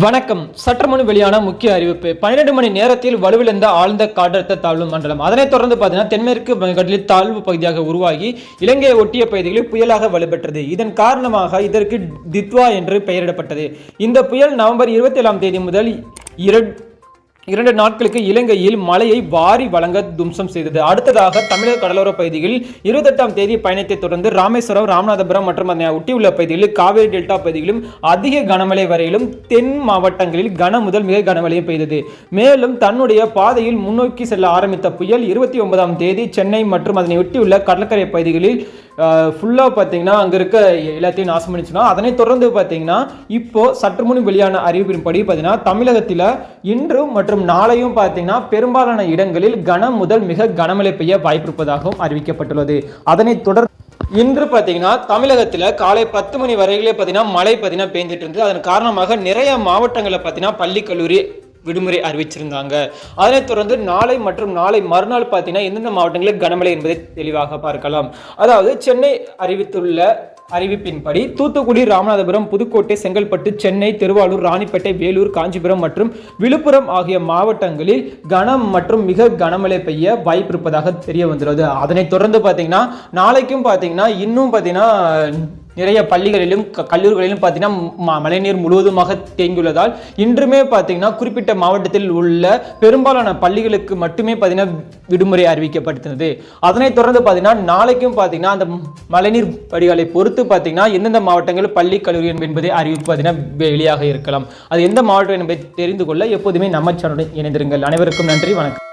வணக்கம். சற்றுமுன் வெளியான முக்கிய அறிவிப்பு. பன்னிரண்டு மணி நேரத்தில் வலுவிழந்த ஆழ்ந்த காற்றழுத்த தாழ்வு மண்டலம். அதனைத் தொடர்ந்து பார்த்தீங்கன்னா தென்மேற்கு வங்கக்கடலில் தாழ்வு பகுதியாக உருவாகி இலங்கையை ஒட்டிய பகுதிகளில் புயலாக வலுப்பெற்றது. இதன் காரணமாக இதற்கு தித்வா என்று பெயரிடப்பட்டது. இந்த புயல் நவம்பர் இருபத்தி ஏழாம் தேதி முதல் இரண்டு இரண்டு நாட்களுக்கு இலங்கையில் மழையை வாரி வழங்க தும்சம் செய்தது. அடுத்ததாக தமிழக கடலோர பகுதியில் இருபத்தெட்டாம் தேதி பயணத்தை தொடர்ந்து ராமேஸ்வரம் ராமநாதபுரம் மற்றும் அதனை ஒட்டியுள்ள பகுதிகளில் காவேரி டெல்டா பகுதிகளிலும் அதிக கனமழை வரையிலும் தென் மாவட்டங்களில் கன முதல் மிக கனமழையும் பெய்தது. மேலும் தன்னுடைய பாதையில் முன்னோக்கி செல்ல ஆரம்பித்த புயல் இருபத்தி ஒன்பதாம் தேதி சென்னை மற்றும் அதனை ஒட்டியுள்ள கடற்கரை பகுதிகளில் ஃபுல்லாக பார்த்தீங்கன்னா அங்கே இருக்க எல்லாத்தையும் நாசம் பண்ணிச்சுன்னா அதனை தொடர்ந்து பார்த்தீங்கன்னா இப்போ சற்று முன் வெளியான அறிவிப்பின்படி பார்த்தீங்கன்னா தமிழகத்தில் இன்று மற்றும் நாளையும் பார்த்தீங்கன்னா பெரும்பாலான இடங்களில் கனம் முதல் மிக கனமழை பெய்ய வாய்ப்பிருப்பதாகவும் அறிவிக்கப்பட்டுள்ளது. அதனைத் தொடர் இன்று பார்த்தீங்கன்னா தமிழகத்தில் காலை பத்து மணி வரையிலே பார்த்தீங்கன்னா மழை பார்த்தீங்கன்னா பெய்ஞ்சிட்டு இருந்தது. அதன் காரணமாக நிறைய மாவட்டங்களில் பார்த்தீங்கன்னா பள்ளி கல்லூரி விடுமுறை அறிவிச்சிருந்தாங்க. அதனைத் தொடர்ந்து நாளை மற்றும் நாளை மறுநாள் பார்த்தீங்கன்னா எந்தெந்த மாவட்டங்களில் கனமழை என்பதை தெளிவாக பார்க்கலாம். அதாவது சென்னை அறிவித்துள்ள அறிவிப்பின்படி தூத்துக்குடி ராமநாதபுரம் புதுக்கோட்டை செங்கல்பட்டு சென்னை திருவாரூர் ராணிப்பேட்டை வேலூர் காஞ்சிபுரம் மற்றும் விழுப்புரம் ஆகிய மாவட்டங்களில் கனம் மற்றும் மிக கனமழை பெய்ய வாய்ப்பு இருப்பதாக தெரிய வந்துள்ளது. அதனைத் தொடர்ந்து பார்த்தீங்கன்னா நாளைக்கும் பார்த்தீங்கன்னா இன்னும் பார்த்தீங்கன்னா நிறைய பள்ளிகளிலும் க- கல்லூரிகளிலும் பார்த்தீங்கன்னா ம- மழைநீர் முழுவதுமாக தேங்கியுள்ளதால் இன்றுமே பார்த்தீங்கன்னா குறிப்பிட்ட மாவட்டத்தில் உள்ள பெரும்பாலான பள்ளிகளுக்கு மட்டுமே பார்த்தீங்கன்னா விடுமுறை அறிவிக்கப்பட்டிருந்தது. அதனைத் தொடர்ந்து பார்த்தீங்கன்னா நாளைக்கும் பார்த்தீங்கன்னா அந்த மழைநீர் வடிகாலை பொறுத்து பார்த்தீங்கன்னா எந்தெந்த மாவட்டங்கள் பள்ளி கல்லூரி என்பதை அறிவிப்பு பார்த்தீங்கன்னா வெளியாக இருக்கலாம். அது எந்த மாவட்டம் என்பதை தெரிந்து கொள்ள எப்போதுமே நம்ம சேனலுடன் இணைந்திருங்கள். அனைவருக்கும் நன்றி வணக்கம்.